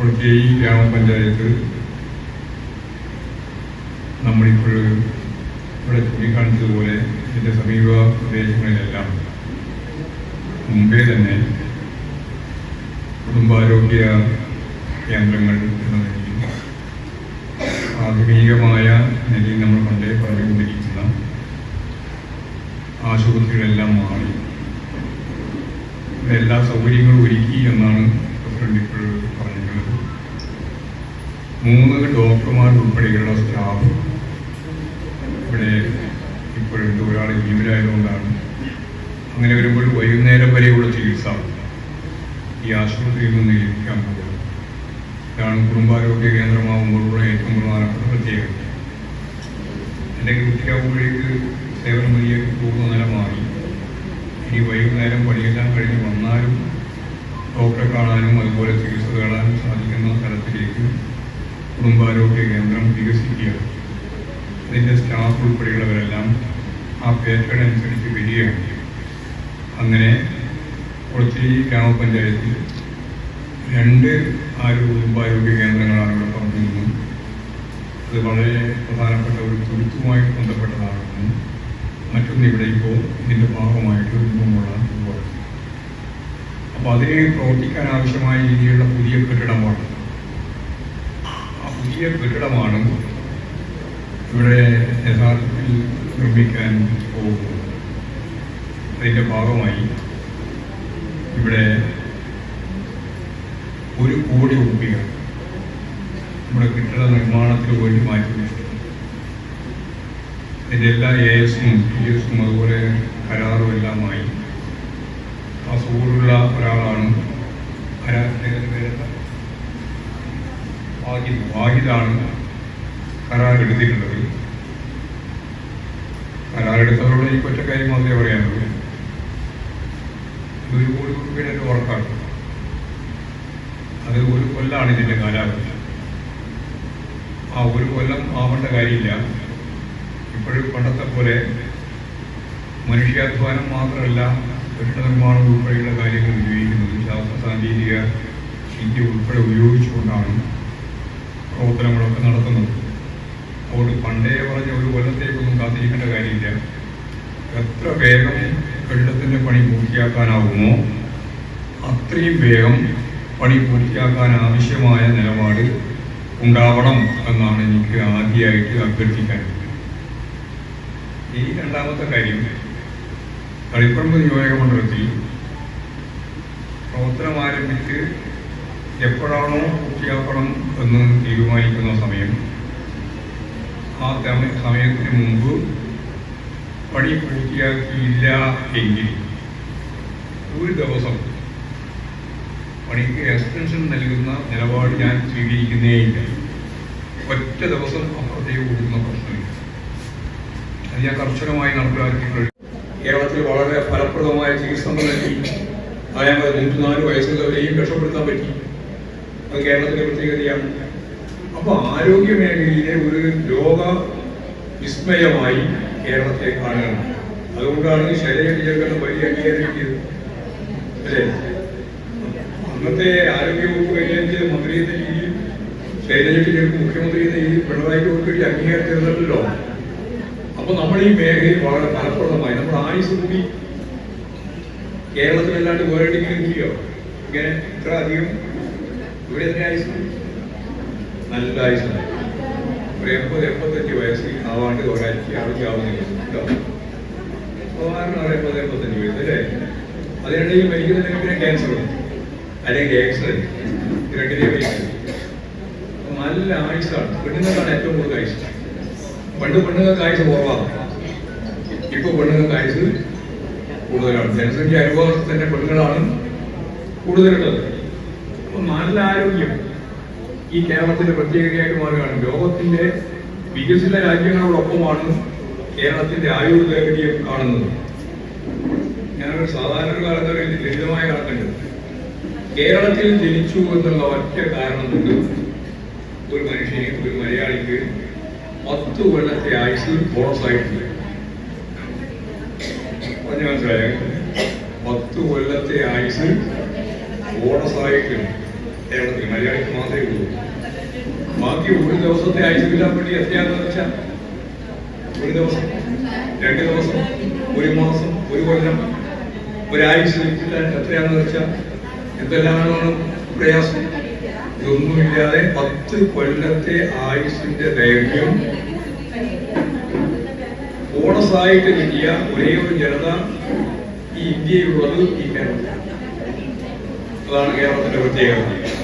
കൊളച്ചേരി ഗ്രാമപഞ്ചായത്ത് നമ്മളിപ്പോൾ ഇവിടെ ചൂണ്ടിക്കാണിച്ചതുപോലെ ഇതിന്റെ സമീപ പ്രദേശങ്ങളിലെല്ലാം മുമ്പേ തന്നെ കുടുംബാരോഗ്യ കേന്ദ്രങ്ങൾ ആധുനികമായ നിലയിൽ നമ്മൾ പണ്ടേ പറഞ്ഞുകൊണ്ടിരിക്കുന്ന ആശുപത്രികളെല്ലാം മാറി. എല്ലാ സൗകര്യങ്ങളും ഒരുക്കി എന്നാണ് പ്രസിഡന്റ് ഇപ്പോൾ മൂന്ന് ഡോക്ടർമാർ ഉൾപ്പെടെയുള്ള സ്റ്റാഫ് ഇവിടെ ഇപ്പോഴുണ്ട് ഒരാൾ ലീവിലായതുകൊണ്ടാണ് അങ്ങനെ വരുമ്പോൾ വൈകുന്നേരം വരെയുള്ള ചികിത്സ ഈ ആശുപത്രിയിൽ നിന്ന് ലഭിക്കാൻ പോകുന്നത്. ഇതാണ് കുടുംബാരോഗ്യ കേന്ദ്രമാകുമ്പോഴുള്ള ഏറ്റവും പ്രധാനപ്പെട്ട പ്രത്യേകത. അല്ലെങ്കിൽ ഉച്ചയാകുമ്പോഴേക്ക് സേവനം വഴിയേക്ക് പോകുന്ന നില മാറി. ഇനി വൈകുന്നേരം പണിയെല്ലാം കഴിഞ്ഞ് വന്നാലും ഡോക്ടറെ കാണാനും അതുപോലെ ചികിത്സ തേടാനും സാധിക്കുന്ന തരത്തിലേക്ക് കുടുംബാരോഗ്യ കേന്ദ്രം വികസിക്കുക അതിന്റെ സ്റ്റാഫ് ഉൾപ്പെടെയുള്ളവരെല്ലാം ആ പേറ്റേൺ അനുസരിച്ച് വരികയാണ്. അങ്ങനെ കൊളച്ചേരി ഗ്രാമപഞ്ചായത്തിൽ രണ്ട് ആരോഗ്യ കുടുംബാരോഗ്യ കേന്ദ്രങ്ങളാണ് ഇവിടെ പറഞ്ഞിരുന്നത്. അത് വളരെ പ്രധാനപ്പെട്ട ഒരു തുരുത്തുമായി ബന്ധപ്പെട്ടതാണെന്നും മറ്റൊന്ന് ഇവിടെ ഇപ്പോൾ ഇതിന്റെ ഭാഗമായിട്ട് രൂപമുള്ള അപ്പോൾ അതിനെ പ്രവർത്തിക്കാൻ ആവശ്യമായ രീതിയിലുള്ള പുതിയ കെട്ടിടമാണ് പുതിയ കെട്ടിടമാണ് ഇവിടെ യഥാർത്ഥത്തിൽ നിർമ്മിക്കാൻ പോകുന്നത്. അതിന്റെ ഭാഗമായി ഇവിടെ ഒരു കോടി രൂപ നമ്മുടെ കെട്ടിട നിർമ്മാണത്തിന് വേണ്ടി മാറ്റി വെച്ചിട്ടുണ്ട്. അതിന്റെ എല്ലാ എ എസും പി എസും അതുപോലെ വാഹിദാണ് കരാർ എടുത്തിട്ടുള്ളത് കരാർ എടുത്തവരോട് എനിക്ക് ഒറ്റ കാര്യം മാത്രമേ പറയാനുള്ളൂ. ഒരു കോടി രൂപയുടെ ഒരു വർക്കാണ് അത് ഒരു കൊല്ലാണ് ഇതിന്റെ കാലാവധി. ആ ഒരു കൊല്ലം ആവേണ്ട കാര്യമില്ല. ഇപ്പോഴും പണ്ടത്തെ പോലെ മനുഷ്യാധ്വാനം മാത്രമല്ല കെട്ടിട നിർമ്മാണം ഉൾപ്പെടെയുള്ള കാര്യങ്ങൾ ഉപയോഗിക്കുന്നത്. ശാസ്ത്ര സാങ്കേതിക ഇന്ത്യ ഉൾപ്പെടെ ഉപയോഗിച്ചുകൊണ്ടാണ് പ്രവർത്തനങ്ങളൊക്കെ നടത്തുന്നത് അതുകൊണ്ട് പണ്ടേ പറഞ്ഞ ഒരു കൊല്ലത്തേക്കൊന്നും കാത്തിരിക്കേണ്ട കാര്യമില്ല. എത്ര വേഗം കെട്ടിടത്തിന്റെ പണി പൂർത്തിയാക്കാനാവുമോ അത്രയും വേഗം പണി പൂർത്തിയാക്കാൻ ആവശ്യമായ നിലപാട് ഉണ്ടാവണം എന്നാണ് എനിക്ക് ആദ്യമായിട്ട് അഭ്യർത്ഥിക്കാൻ. ഈ രണ്ടാമത്തെ കാര്യം കളിപ്പറമ്പ് നിയോജക മണ്ഡലത്തിൽ പ്രവർത്തനം ആരംഭിച്ച് എപ്പോഴാണോ പൂർത്തിയാക്കണം എന്ന് തീരുമാനിക്കുന്ന സമയം. ആ സമ- സമയത്തിന് മുമ്പ് പണി പൂർത്തിയാക്കിയില്ല എങ്കിൽ ഒരു ദിവസം പണിക്ക് എക്സ്റ്റൻഷൻ നൽകുന്ന നിലപാട് ഞാൻ സ്വീകരിക്കുന്നേയില്ല ഒറ്റ ദിവസം അപ്പുറത്തേക്ക് കൊടുക്കുന്ന പ്രശ്നമില്ല. അത് ഞാൻ കർശനമായി നടപ്പിലാക്കിയിട്ടുണ്ട്. കേരളത്തിൽ വളരെ ഫലപ്രദമായ ചികിത്സ നൽകി. അതായത് നൂറ്റിനാല് വയസ്സുള്ളവരെയും രക്ഷപ്പെടുത്താൻ പറ്റി. അത് കേരളത്തിലെ പ്രത്യേകതയാണ് അപ്പൊ ആരോഗ്യ മേഖലയിലെ ഒരു രോഗ വിസ്മയമായി കേരളത്തെ കാണുകയാണ് അതുകൊണ്ടാണ് ശരീരജീവികൾ വലിയ അംഗീകാരം കിട്ടിയത് അല്ലേ? അന്നത്തെ ആരോഗ്യവകുപ്പ് കൈകാര്യം മന്ത്രി എന്ന രീതിയിൽ ശൈലജയ്ക്ക് മുഖ്യമന്ത്രി എന്ന രീതിയിൽ പിണറായി വകുപ്പിന്റെ അംഗീകാരം തരുന്നല്ലോ അപ്പൊ നമ്മൾ ഈ മേഖലയിൽ വളരെ ഫലപ്രദമായി നമ്മുടെ ആയുസ് കൂടി കേരളത്തിലല്ലാണ്ട് വേറെ ഇങ്ങനെ ഇത്ര അധികം ഇവിടെ എത്ര ആയുസ് നല്ല ആയുസാണ് ഒരു എൺപത് എൺപത്തഞ്ച് വയസ്സിൽ ആവാണ്ട് ഒരാഴ്ച ആവശ്യമാവുന്നില്ല കേട്ടോ? സാധാരണ ഒരു എൺപത് എൺപത്തഞ്ച് വയസ്സ് അല്ലേ? അതിനിടയിൽ മരിക്കുന്നുണ്ടെങ്കിൽ പിന്നെ ക്യാൻസർ അല്ലെങ്കിൽ ആക്സിഡന്റ് രണ്ടിനെ മരിക്കുന്നു നല്ല ആയുസാണ്. പെണ്ണുങ്ങൾക്കാണ് ഏറ്റവും കൂടുതൽ ആയുസ്. പണ്ട് പെണ്ണുങ്ങൾക്ക് ആയുസ് കുറവാണ്. ഇപ്പൊ പെണ്ണുങ്ങൾക്ക് ആയുസ് കൂടുതലാണ്. ജനസംഖ്യ അനുഭവത്തിൽ തന്നെ പെണ്ണുങ്ങളാണ് കൂടുതലുള്ളത്. നല്ല ആരോഗ്യം ഈ കേരളത്തിന്റെ പ്രത്യേകതയായിട്ട് മാറുകയാണ്. ലോകത്തിന്റെ വികസിത രാജ്യങ്ങളോടൊപ്പമാണ് കേരളത്തിന്റെ ആയുർവേദീയം കാണുന്നത്. ഞാനൊരു സാധാരണ ഒരു ലളിതമായ കണക്കുണ്ട്. കേരളത്തിൽ ജനിച്ചു എന്നുള്ള ഒറ്റ കാരണം കൊണ്ട് ഒരു മനുഷ്യന് ഒരു മലയാളിക്ക് പത്ത് കൊല്ലത്തെ ആയുസ് ബോണസായിട്ടില്ല പറഞ്ഞ മനസ്സിലായോ? പത്ത് കൊല്ലത്തെ ആയുസ് ബോണസ് സഹായിക്കും. കേരളത്തിൽ മലയാളിക്ക് മാത്രമേ ഉള്ളൂ. ബാക്കി ഒരു ദിവസത്തെ ആയുസ് കിട്ടാൻ വേണ്ടി എത്രയാണെന്ന് വെച്ചാൽ ഒരു ദിവസം രണ്ട് ദിവസം ഒരു മാസം ഒരു കൊല്ലം ഒരാഴ്ച എത്രയാണെന്ന് വെച്ചാൽ എന്തെല്ലാമാണ് പ്രയാസം. ഇതൊന്നുമില്ലാതെ പത്ത് കൊല്ലത്തെ ആയുസിന്റെ ദൈർഘ്യം. ബോണസായിട്ട് കിട്ടിയ ഒരേ ഒരു ജനത ഈ ഇന്ത്യയിലുള്ളത് ഈ കേരളത്തിൽ അതാണ് കേരളത്തിന്റെ പ്രത്യേകത